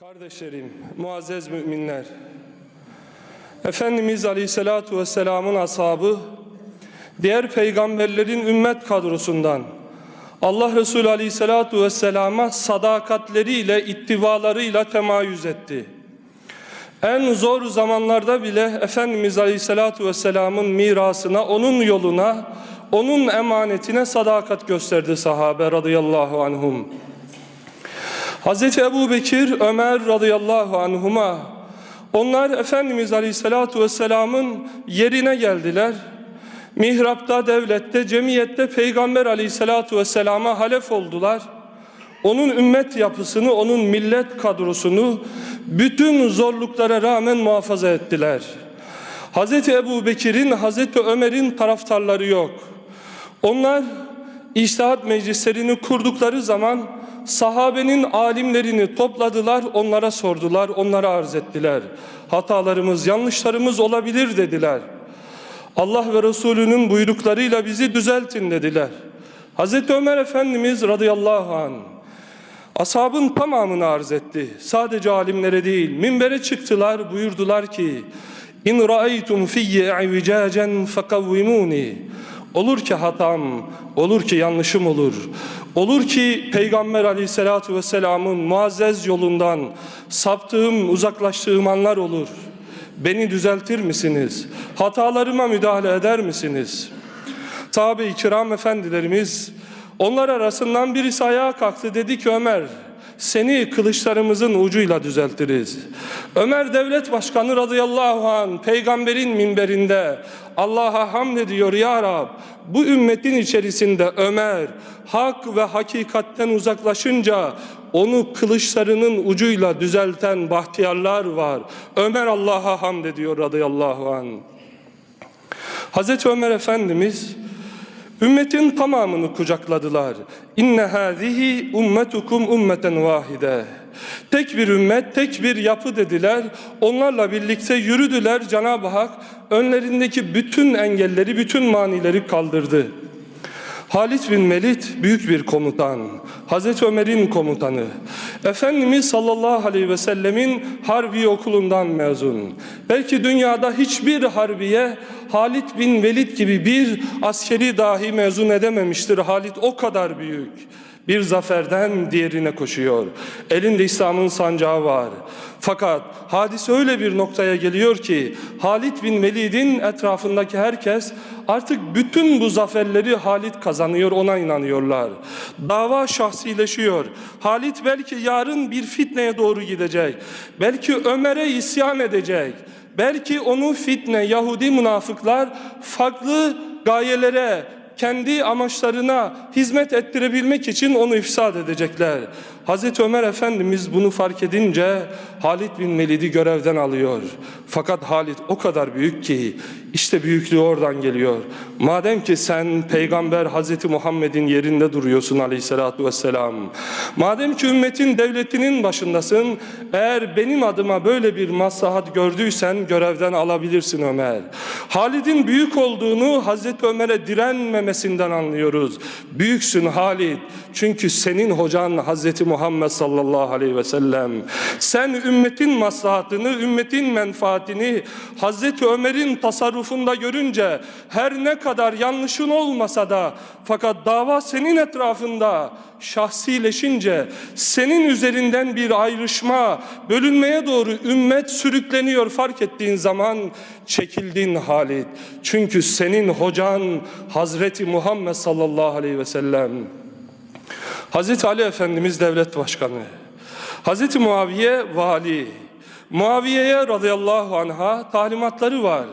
Kardeşlerim, muazzez müminler, Efendimiz Aleyhisselatü Vesselam'ın ashabı, diğer peygamberlerin ümmet kadrosundan, Allah Resulü Aleyhisselatü Vesselam'a sadakatleriyle, ittibalarıyla temayüz etti. En zor zamanlarda bile Efendimiz Aleyhisselatü Vesselam'ın mirasına, onun yoluna, onun emanetine sadakat gösterdi sahabe radıyallahu anhum. Hazreti Ebu Bekir, Ömer radıyallahu anhuma onlar Efendimiz Aleyhisselatü Vesselam'ın yerine geldiler. Mihrapta, devlette, cemiyette Peygamber Aleyhisselatü Vesselam'a halef oldular. Onun ümmet yapısını, onun millet kadrosunu bütün zorluklara rağmen muhafaza ettiler. Hazreti Ebu Bekir'in, Hazreti Ömer'in taraftarları yok. Onlar İçtihat meclislerini kurdukları zaman sahabenin alimlerini topladılar, onlara sordular, onlara arz ettiler. Hatalarımız, yanlışlarımız olabilir dediler. Allah ve Resulünün buyruklarıyla bizi düzeltin dediler. Hazreti Ömer Efendimiz radıyallahu anh ashabın tamamını arz etti. Sadece alimlere değil, minbere çıktılar, buyurdular ki İn ra'aytum fiyye i'vicacen fekavvimuni Olur ki hatam, olur ki yanlışım olur. Olur ki Peygamber aleyhissalatu vesselamın muazzez yolundan saptığım, uzaklaştığım anlar olur. Beni düzeltir misiniz? Hatalarıma müdahale eder misiniz? Tabi-i kiram efendilerimiz, onlar arasından birisi ayağa kalktı dedi ki Ömer, seni kılıçlarımızın ucuyla düzeltiriz. Ömer devlet başkanı radıyallahu an peygamberin minberinde Allah'a hamd ediyor ya Rab. Bu ümmetin içerisinde Ömer hak ve hakikatten uzaklaşınca onu kılıçlarının ucuyla düzelten bahtiyarlar var. Ömer Allah'a hamd ediyor radıyallahu an. Hazreti Ömer Efendimiz Ümmetin tamamını kucakladılar. İnne hâzihi ummetukum ummeten vahide. Tek bir ümmet, tek bir yapı dediler. Onlarla birlikte yürüdüler. Cenab-ı Hak önlerindeki bütün engelleri, bütün manileri kaldırdı. Halit bin Velid büyük bir komutan. Hazreti Ömer'in komutanı. Efendimiz sallallahu aleyhi ve sellemin harbi okulundan mezun. Belki dünyada hiçbir harbiye Halit bin Velid gibi bir askeri dahi mezun edememiştir. Halit o kadar büyük. Bir zaferden diğerine koşuyor. Elinde İslam'ın sancağı var. Fakat hadis öyle bir noktaya geliyor ki Halit bin Velid'in etrafındaki herkes artık bütün bu zaferleri Halit kazanıyor ona inanıyorlar. Dava şahsileşiyor. Halit belki yarın bir fitneye doğru gidecek. Belki Ömer'e isyan edecek. Belki onu fitne, Yahudi münafıklar farklı gayelere, kendi amaçlarına hizmet ettirebilmek için onu ifsad edecekler. Hazreti Ömer Efendimiz bunu fark edince Halit bin Velid'i görevden alıyor. Fakat Halit o kadar büyük ki işte büyüklüğü oradan geliyor. Madem ki sen peygamber Hazreti Muhammed'in yerinde duruyorsun aleyhissalatü vesselam. Madem ki ümmetin devletinin başındasın eğer benim adıma böyle bir maslahat gördüysen görevden alabilirsin Ömer. Halid'in büyük olduğunu Hazreti Ömer'e direnmemesinden anlıyoruz. Büyüksün Halid. Çünkü senin hocan Hazreti Muhammed sallallahu aleyhi ve sellem. Sen ümmetin maslahatını, ümmetin menfaatini Hazreti Ömer'in tasarrufunda görünce her ne kadar yanlışın olmasa da fakat dava senin etrafında şahsileşince senin üzerinden bir ayrışma, bölünmeye doğru ümmet sürükleniyor fark ettiğin zaman çekildin Halid. Çünkü senin hocan Hazreti Muhammed sallallahu aleyhi ve sellem. Hazreti Ali Efendimiz devlet başkanı. Hazreti Muaviye vali. Muaviye'ye radıyallahu anha talimatları var.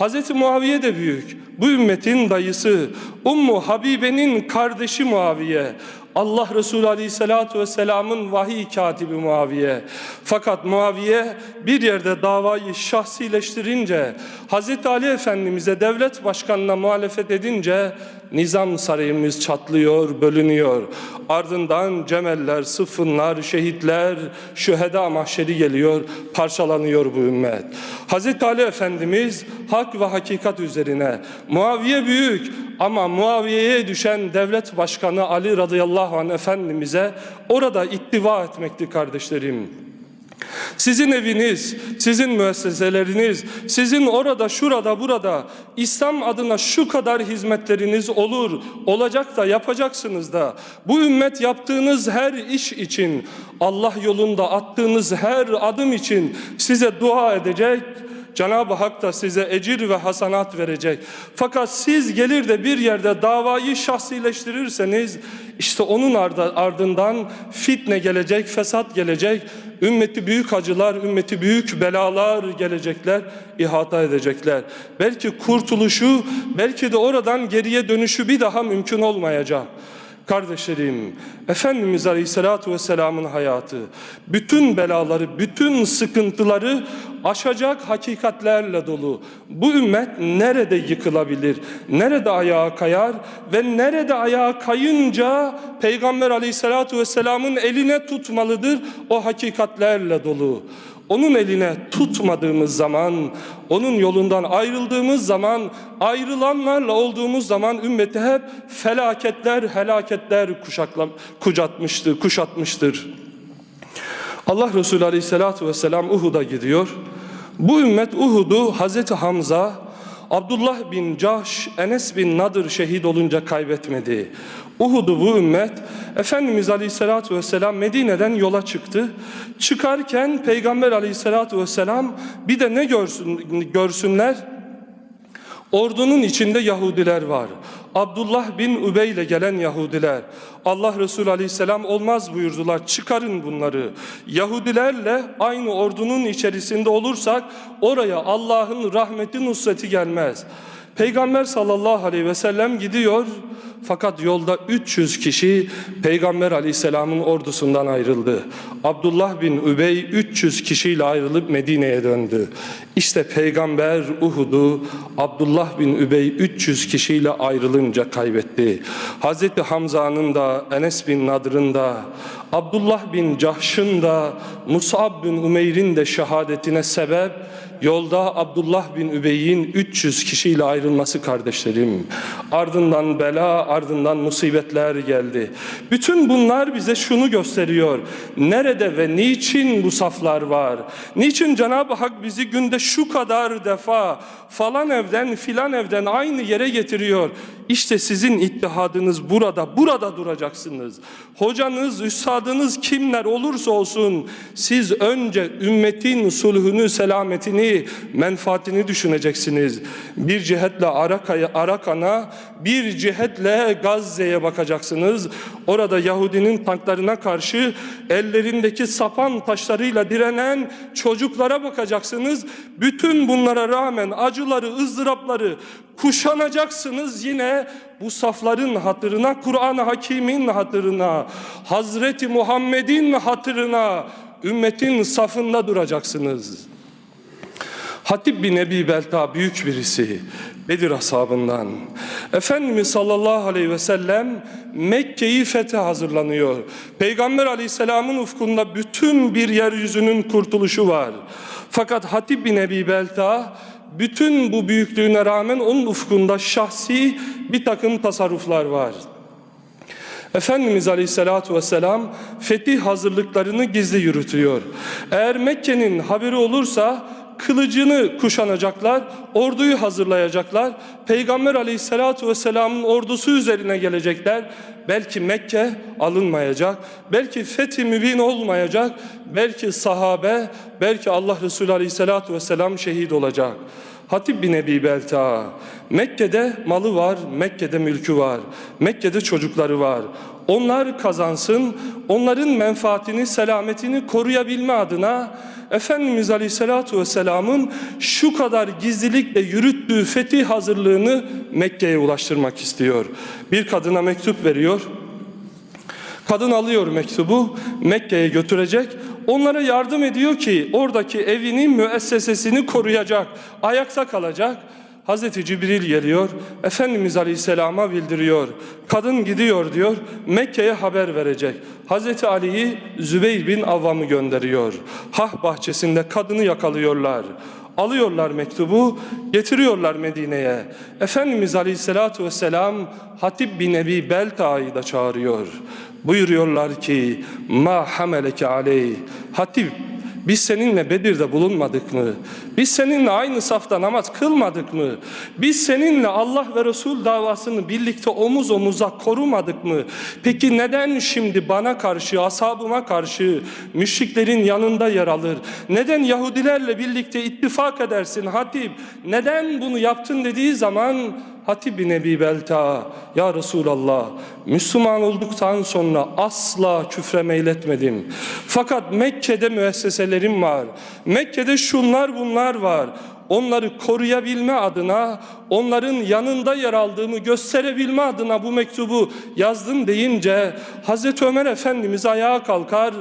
Hazreti Muaviye de büyük. Bu ümmetin dayısı. Ummu Habibe'nin kardeşi Muaviye. Allah Resulü Aleyhisselatü Vesselam'ın vahiy katibi Muaviye. Fakat Muaviye bir yerde davayı şahsileştirince, Hazreti Ali Efendimiz'e devlet başkanına muhalefet edince nizam sarayımız çatlıyor, bölünüyor. Ardından cemeller, sıfınlar, şehitler, şüheda mahşeri geliyor, parçalanıyor bu ümmet. Hazreti Ali Efendimiz hak ve hakikat üzerine. Muaviye büyük ama Muaviye'ye düşen devlet başkanı Ali radıyallahu anh Efendimiz'e orada ittiva etmekti kardeşlerim. Sizin eviniz, sizin müesseseleriniz, sizin orada, şurada, burada İslam adına şu kadar hizmetleriniz olur, olacak da yapacaksınız da. Bu ümmet yaptığınız her iş için, Allah yolunda attığınız her adım için size dua edecek. Cenab-ı Hak da size ecir ve hasanat verecek. Fakat siz gelir de bir yerde davayı şahsileştirirseniz işte onun ardı- ardından fitne gelecek, fesat gelecek. Ümmeti büyük acılar, ümmeti büyük belalar gelecekler, ihata edecekler. Belki kurtuluşu, belki de oradan geriye dönüşü bir daha mümkün olmayacak. Kardeşlerim, Efendimiz Aleyhisselatü Vesselam'ın hayatı, bütün belaları, bütün sıkıntıları aşacak hakikatlerle dolu. Bu ümmet nerede yıkılabilir, nerede ayağa kayar ve nerede ayağa kayınca Peygamber Aleyhisselatü Vesselam'ın eline tutmalıdır o hakikatlerle dolu. Onun eline tutmadığımız zaman, onun yolundan ayrıldığımız zaman, ayrılanlarla olduğumuz zaman ümmeti hep felaketler, helaketler kuşakla, kucatmıştır, kuşatmıştır. Allah Resulü Aleyhisselatü Vesselam Uhud'a gidiyor. Bu ümmet Uhud'u Hazreti Hamza, Abdullah bin Cahş, Enes bin Nadır şehit olunca kaybetmedi. Uhud'u bu ümmet Efendimiz Aleyhisselatü Vesselam Medine'den yola çıktı. Çıkarken Peygamber Aleyhisselatü Vesselam bir de ne görsün, görsünler? Ordunun içinde Yahudiler var. Abdullah bin Übey ile gelen Yahudiler. Allah Resulü Aleyhisselam olmaz buyurdular. Çıkarın bunları. Yahudilerle aynı ordunun içerisinde olursak oraya Allah'ın rahmeti nusreti gelmez. Peygamber sallallahu aleyhi ve sellem gidiyor fakat yolda 300 kişi Peygamber aleyhisselamın ordusundan ayrıldı. Abdullah bin Übey 300 kişiyle ayrılıp Medine'ye döndü. İşte Peygamber Uhud'u Abdullah bin Übey 300 kişiyle ayrılınca kaybetti. Hazreti Hamza'nın da Enes bin Nadr'ın da Abdullah bin Cahş'ın da Musab bin Umeyr'in de şehadetine sebep Yolda Abdullah bin Übey'in 300 kişiyle ayrılması kardeşlerim. Ardından bela, ardından musibetler geldi. Bütün bunlar bize şunu gösteriyor. Nerede ve niçin bu saflar var? Niçin Cenab-ı Hak bizi günde şu kadar defa falan evden filan evden aynı yere getiriyor? İşte sizin ittihadınız burada, burada duracaksınız. Hocanız, üstadınız kimler olursa olsun siz önce ümmetin sulhünü, selametini, menfaatini düşüneceksiniz. Bir cihetle Araka'ya, Arakan'a, bir cihetle Gazze'ye bakacaksınız. Orada Yahudinin tanklarına karşı ellerindeki sapan taşlarıyla direnen çocuklara bakacaksınız. Bütün bunlara rağmen acıları, ızdırapları kuşanacaksınız yine bu safların hatırına, Kur'an-ı Hakim'in hatırına, Hazreti Muhammed'in hatırına, ümmetin safında duracaksınız. Hatip bin Ebi Belta büyük birisi. Bedir ashabından. Efendimiz sallallahu aleyhi ve sellem Mekke'yi fethe hazırlanıyor. Peygamber aleyhisselamın ufkunda bütün bir yeryüzünün kurtuluşu var. Fakat Hatip bin Ebi Belta bütün bu büyüklüğüne rağmen onun ufkunda şahsi bir takım tasarruflar var. Efendimiz Aleyhisselatü Vesselam fetih hazırlıklarını gizli yürütüyor. Eğer Mekke'nin haberi olursa kılıcını kuşanacaklar, orduyu hazırlayacaklar. Peygamber Aleyhisselatü Vesselam'ın ordusu üzerine gelecekler. Belki Mekke alınmayacak, belki fethi mübin olmayacak, belki sahabe, belki Allah Resulü Aleyhisselatü Vesselam şehit olacak. Hatip bin Ebi Belta, Mekke'de malı var, Mekke'de mülkü var, Mekke'de çocukları var. Onlar kazansın, onların menfaatini, selametini koruyabilme adına Efendimiz Aleyhisselatü Vesselam'ın şu kadar gizlilikle yürüttüğü fetih hazırlığını Mekke'ye ulaştırmak istiyor. Bir kadına mektup veriyor. Kadın alıyor mektubu Mekke'ye götürecek. Onlara yardım ediyor ki oradaki evini, müessesesini koruyacak, ayakta kalacak. Hazreti Cibril geliyor, Efendimiz Aleyhisselam'a bildiriyor. Kadın gidiyor diyor, Mekke'ye haber verecek. Hazreti Ali'yi Zübeyir bin Avvam'ı gönderiyor. Hah bahçesinde kadını yakalıyorlar. Alıyorlar mektubu, getiriyorlar Medine'ye. Efendimiz Aleyhisselatü Vesselam Hatip bin Ebi Belta'yı da çağırıyor. Buyuruyorlar ki, ma hameleke aleyh. Hatip biz seninle Bedir'de bulunmadık mı? Biz seninle aynı safta namaz kılmadık mı? Biz seninle Allah ve Resul davasını birlikte omuz omuza korumadık mı? Peki neden şimdi bana karşı, ashabıma karşı müşriklerin yanında yer alır? Neden Yahudilerle birlikte ittifak edersin Hatip? Neden bunu yaptın dediği zaman Hatib bin Ebi Belta, Ya Resulallah, Müslüman olduktan sonra asla küfre meyletmedim. Fakat Mekke'de müesseselerim var. Mekke'de şunlar bunlar var. Onları koruyabilme adına, onların yanında yer aldığımı gösterebilme adına bu mektubu yazdım deyince Hazreti Ömer Efendimiz ayağa kalkar.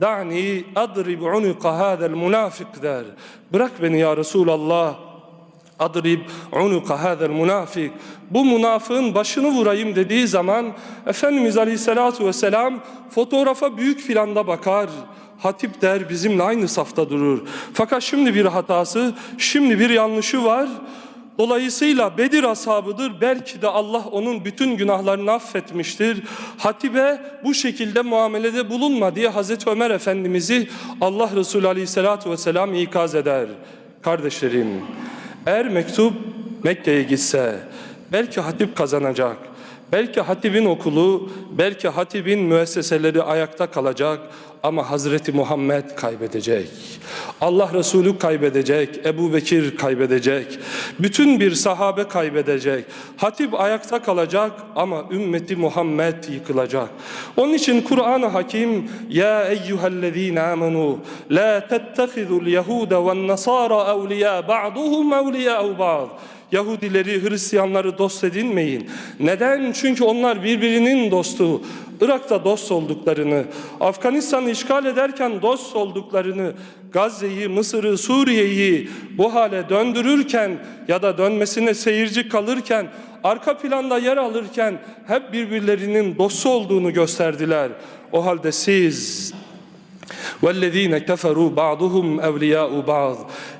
Da'ni adrib unuka hadel münafık der. Bırak beni ya Resulallah. Adrib unuka hadel münafik. Bu münafığın başını vurayım dediği zaman Efendimiz Aleyhisselatü Vesselam fotoğrafa büyük planda bakar. Hatip der bizimle aynı safta durur. Fakat şimdi bir hatası, şimdi bir yanlışı var. Dolayısıyla Bedir ashabıdır. Belki de Allah onun bütün günahlarını affetmiştir. Hatibe bu şekilde muamelede bulunma diye Hazreti Ömer Efendimiz'i Allah Resulü Aleyhisselatü Vesselam ikaz eder. Kardeşlerim, eğer mektup Mekke'ye gitse belki hatip kazanacak. Belki hatibin okulu, belki hatibin müesseseleri ayakta kalacak ama Hazreti Muhammed kaybedecek. Allah Resulü kaybedecek, Ebu Bekir kaybedecek, bütün bir sahabe kaybedecek. Hatip ayakta kalacak ama ümmeti Muhammed yıkılacak. Onun için Kur'an-ı Hakim Ya eyyühellezine amenu la tettehidul yehude ve nasara evliya ba'duhum evliya'u ba'd. Yahudileri, Hristiyanları dost edinmeyin. Neden? Çünkü onlar birbirinin dostu. Irak'ta dost olduklarını, Afganistan'ı işgal ederken dost olduklarını, Gazze'yi, Mısır'ı, Suriye'yi bu hale döndürürken ya da dönmesine seyirci kalırken, arka planda yer alırken hep birbirlerinin dostu olduğunu gösterdiler. O halde siz والذين كفروا بعضهم أولياء بعض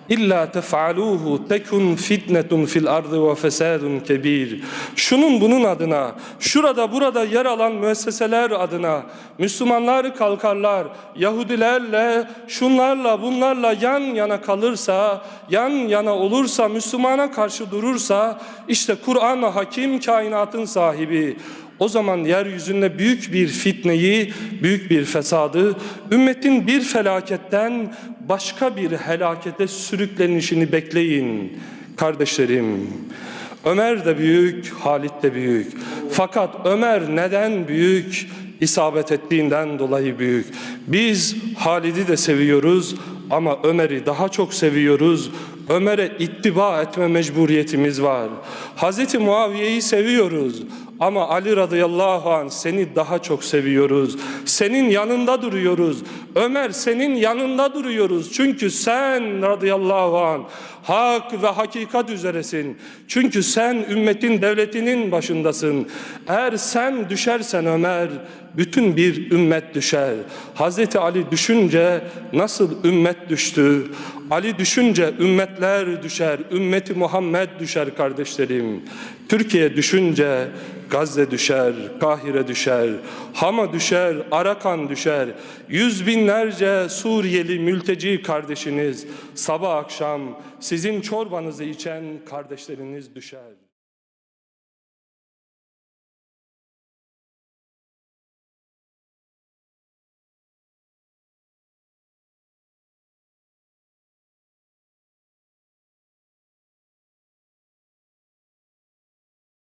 İlla tef'aluhu tekun fitnetun fil ardı ve fesadun kebir. Şunun bunun adına, şurada burada yer alan müesseseler adına Müslümanlar kalkarlar, Yahudilerle, şunlarla bunlarla yan yana kalırsa, yan yana olursa, Müslümana karşı durursa işte Kur'an hakim kainatın sahibi. O zaman yeryüzünde büyük bir fitneyi, büyük bir fesadı, ümmetin bir felaketten başka bir helakete sürüklenişini bekleyin. Kardeşlerim, Ömer de büyük, Halit de büyük. Fakat Ömer neden büyük? İsabet ettiğinden dolayı büyük. Biz Halid'i de seviyoruz ama Ömer'i daha çok seviyoruz. Ömer'e ittiba etme mecburiyetimiz var. Hazreti Muaviye'yi seviyoruz ama Ali radıyallahu anh seni daha çok seviyoruz. Senin yanında duruyoruz. Ömer senin yanında duruyoruz. Çünkü sen radıyallahu anh hak ve hakikat üzeresin. Çünkü sen ümmetin devletinin başındasın. Eğer sen düşersen Ömer bütün bir ümmet düşer. Hazreti Ali düşünce nasıl ümmet düştü? Ali düşünce ümmetler düşer. Ümmeti Muhammed düşer kardeşlerim. Türkiye düşünce Gazze düşer, Kahire düşer, Hama düşer, Arakan düşer. Yüz binlerce Suriyeli mülteci kardeşiniz sabah akşam sizin çorbanızı içen kardeşleriniz düşer.